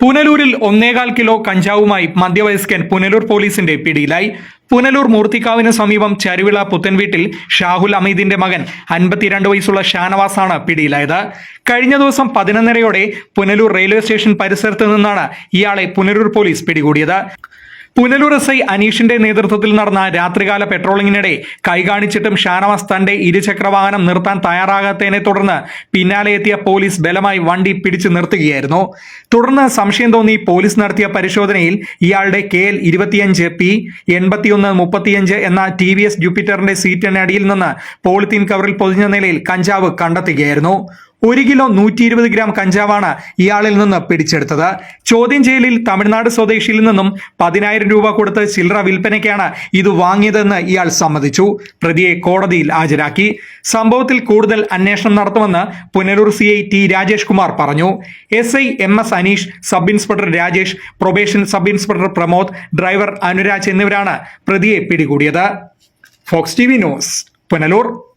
പുനലൂരിൽ ഒന്നേകാൽ കിലോ കഞ്ചാവുമായി മധ്യവയസ്കൻ പുനലൂർ പോലീസിന്റെ പിടിയിലായി. പുനലൂർ മൂർത്തിക്കാവിന് സമീപം ചരുവിള പുത്തൻവീട്ടിൽ ഷാഹുൽ അമീദിന്റെ മകൻ അൻപത്തിരണ്ട് വയസ്സുള്ള ഷാനവാസാണ് പിടിയിലായത്. കഴിഞ്ഞ ദിവസം പതിനൊന്നരയോടെ പുനലൂർ റെയിൽവേ സ്റ്റേഷൻ പരിസരത്ത് നിന്നാണ് ഇയാളെ പുനലൂർ പോലീസ് പിടികൂടിയത്. പുനലൂർ എസ് ഐ അനീഷിന്റെ നേതൃത്വത്തിൽ നടന്ന രാത്രികാല പെട്രോളിങ്ങിനിടെ കൈകാണിച്ചിട്ടും ഷാനവാസ് തന്റെ ഇരുചക്രവാഹനം നിർത്താൻ തയ്യാറാകാത്തതിനെ തുടർന്ന് പിന്നാലെ എത്തിയ പോലീസ് ബലമായി വണ്ടി പിടിച്ചു നിർത്തുകയായിരുന്നു. തുടർന്ന് സംശയം തോന്നി പോലീസ് നടത്തിയ പരിശോധനയിൽ ഇയാളുടെ കെ എൽ ഇരുപത്തിയഞ്ച് പി എൺപത്തിയൊന്ന് മുപ്പത്തിയഞ്ച് എന്ന ടി വി എസ് ജൂപ്പിറ്ററിന്റെ സീറ്റിനടിയിൽ നിന്ന് പോളിത്തീൻ കവറിൽ പൊതിഞ്ഞ നിലയിൽ കഞ്ചാവ് കണ്ടെത്തുകയായിരുന്നു. ഒരു കിലോ നൂറ്റി ഇരുപത് ഗ്രാം കഞ്ചാവാണ് ഇയാളിൽ നിന്ന് പിടിച്ചെടുത്തത്. ചോദ്യം ചെയ്യലിൽ തമിഴ്നാട് സ്വദേശിയിൽ നിന്നും പതിനായിരം രൂപ കൊടുത്ത് ചില്ലറ വിൽപ്പനയ്ക്കാണ് ഇത് വാങ്ങിയതെന്ന് ഇയാൾ സമ്മതിച്ചു. പ്രതിയെ കോടതിയിൽ ഹാജരാക്കി. സംഭവത്തിൽ കൂടുതൽ അന്വേഷണം നടത്തുമെന്ന് Punalur C I T Rajesh Kumar പറഞ്ഞു. S I M S Aneesh sub inspector Rajesh probation sub inspector Pramod driver Anuraj എന്നിവരാണ് പ്രതിയെ പിടികൂടിയത്. Fox T V news Punalur.